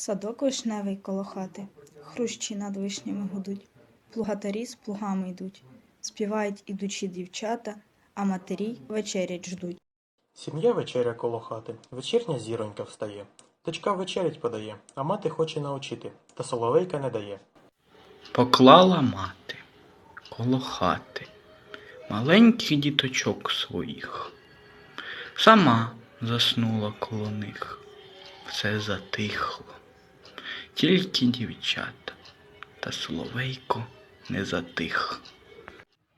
Садок вишневий коло хати, хрущі над вишнями гудуть, плугатарі з плугами йдуть, співають ідучі дівчата, а матері вечерять ждуть. Сім'я вечеря коло хати, вечірня зіронька встає. Дочка вечерять подає, а мати хоче научити, та соловейка не дає. Поклала мати коло хати маленьких діточок своїх. Сама заснула коло них, все затихло. Тільки дівчата та соловейко не затих.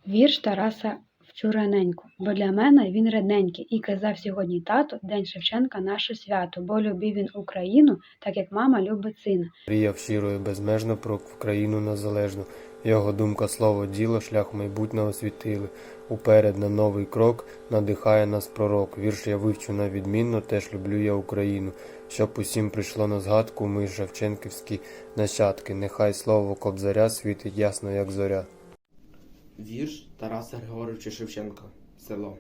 Вірш Тараса Вчурененько, бо для мене він рідненький, і казав сьогодні тато, День Шевченка наше свято, бо любив він Україну, так як мама любить сина. Мріяв щиро і безмежно про Україну незалежну. Його думка, слово, діло, шлях майбутнього світили. Уперед на новий крок надихає нас пророк. Вірш я вивчу на відмінно, теж люблю я Україну. Щоб усім прийшло на згадку, ми шевченківські нащадки. Нехай слово кобзаря світить ясно, як зоря. Вірш Тараса Григоровича Шевченка. Село.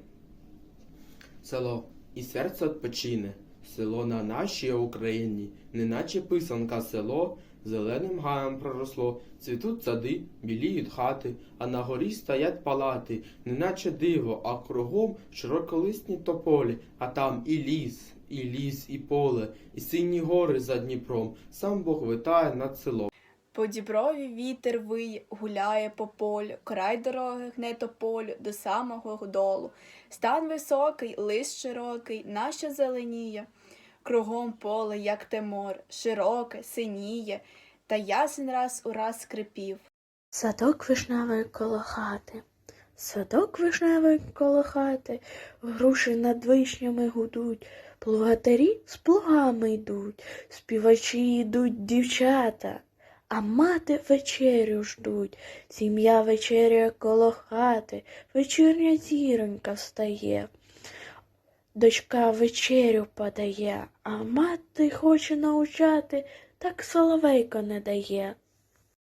Село. І серце відпочине. Село на нашій Україні, неначе писанка село, зеленим гаєм проросло, цвітуть сади, біліють хати, а на горі стоять палати, неначе диво, а кругом широколисні тополі, а там і ліс, і ліс, і поле, і сині гори за Дніпром, сам Бог витає над селом. По діброві вітер виє, гуляє по полю, край дороги гне тополю до самого долу. Стан високий, лист широкий, наша зеленіє. Кругом поле, як те море, широке, синіє, та ясен раз у раз скрипів. Садок вишневий коло хати, садок вишневий коло хати, груші над вишнями гудуть, плугатарі з плугами йдуть, співачі йдуть дівчата, а мати вечерю ждуть, сім'я вечеря коло хати, вечірня зіронька встає. Дочка вечерю подає, а мати хоче научати, так соловейко не дає.